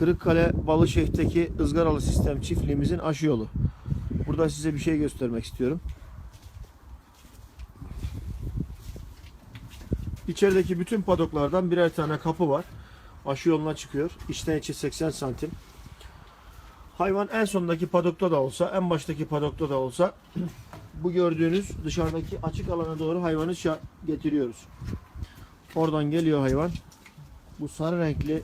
Kırıkkale Balışehir'teki ızgaralı sistem çiftliğimizin aşı yolu. Burada size bir şey göstermek istiyorum. İçerideki bütün padoklardan birer tane kapı var. Aşı yoluna çıkıyor. İçten içe 80 santim. Hayvan en sondaki padokta da olsa, en baştaki padokta da olsa bu gördüğünüz dışarıdaki açık alana doğru hayvanı getiriyoruz. Oradan geliyor hayvan. Bu sarı renkli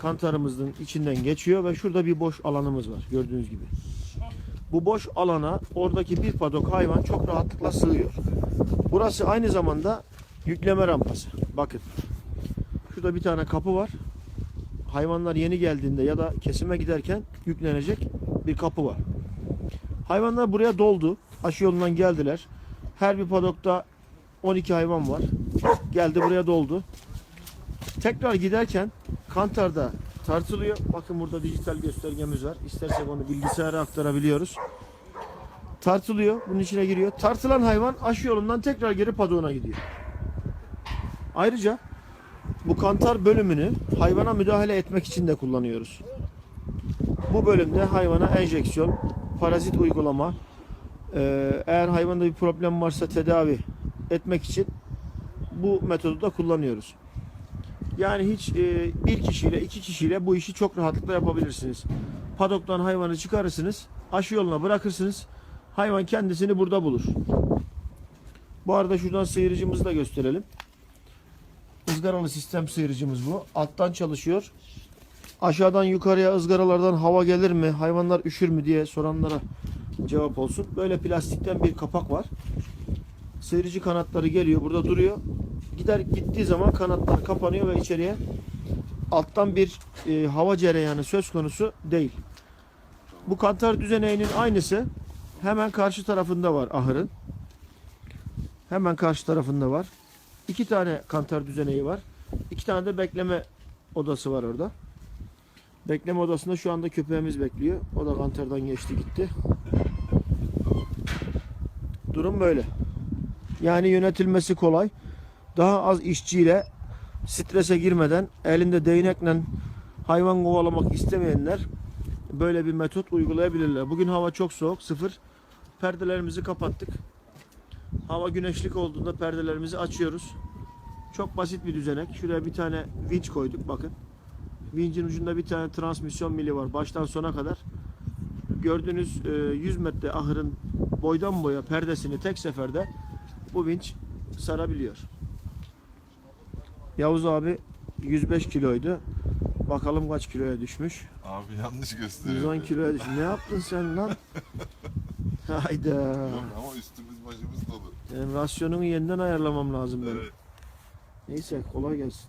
kantarımızın içinden geçiyor ve şurada bir boş alanımız var gördüğünüz gibi. Bu boş alana oradaki bir padok hayvan çok rahatlıkla sığıyor. Burası aynı zamanda yükleme rampası. Bakın. Şurada bir tane kapı var. Hayvanlar yeni geldiğinde ya da kesime giderken yüklenecek bir kapı var. Hayvanlar buraya doldu. Aşı yolundan geldiler. Her bir padokta 12 hayvan var. Geldi buraya doldu. Tekrar giderken kantarda tartılıyor. Bakın burada dijital göstergemiz var. İstersek onu bilgisayara aktarabiliyoruz. Tartılıyor. Bunun içine giriyor. Tartılan hayvan aşı yolundan tekrar geri padoğuna gidiyor. Ayrıca bu kantar bölümünü hayvana müdahale etmek için de kullanıyoruz. Bu bölümde hayvana enjeksiyon, parazit uygulama, eee, eğer hayvanda bir problem varsa tedavi etmek için bu metodu da kullanıyoruz. Yani hiç e, bir kişiyle iki kişiyle bu işi çok rahatlıkla yapabilirsiniz. Padoktan hayvanı çıkarırsınız, aşı yoluna bırakırsınız. Hayvan kendisini burada bulur. Bu arada şuradan sıyırıcımızı da gösterelim. Izgaralı sistem sıyırıcımız bu. Alttan çalışıyor. Aşağıdan yukarıya ızgaralardan hava gelir mi, hayvanlar üşür mü diye soranlara cevap olsun. Böyle plastikten bir kapak var. Sıyırıcı kanatları geliyor, burada duruyor. Gider gittiği zaman kanatlar kapanıyor ve içeriye alttan bir e, hava cereyanı söz konusu değil. Bu kantar düzeneğinin aynısı hemen karşı tarafında var ahırın. Hemen karşı tarafında var. İki tane kantar düzeneği var. İki tane de bekleme odası var orada. Bekleme odasında şu anda köpeğimiz bekliyor. O da kantardan geçti gitti. Durum böyle. Yani yönetilmesi kolay. Daha az işçiyle strese girmeden elinde değnekle hayvan kovalamak istemeyenler böyle bir metot uygulayabilirler. Bugün hava çok soğuk, sıfır. Perdelerimizi kapattık. Hava güneşlik olduğunda perdelerimizi açıyoruz. Çok basit bir düzenek. Şuraya bir tane vinç koyduk bakın. Vincin ucunda bir tane transmisyon mili var baştan sona kadar. Gördüğünüz e, 100 metre ahırın boydan boya perdesini tek seferde bu vinç sarabiliyor. Yavuz abi 105 kiloydu. Bakalım kaç kiloya düşmüş. Abi yanlış gösteriyor. 110 kiloya düşmüş. Ne yaptın sen lan? Hayda. Yok ama üstümüz başımız dolu. Yani rasyonunu yeniden ayarlamam lazım benim. Evet. Neyse kolay gelsin.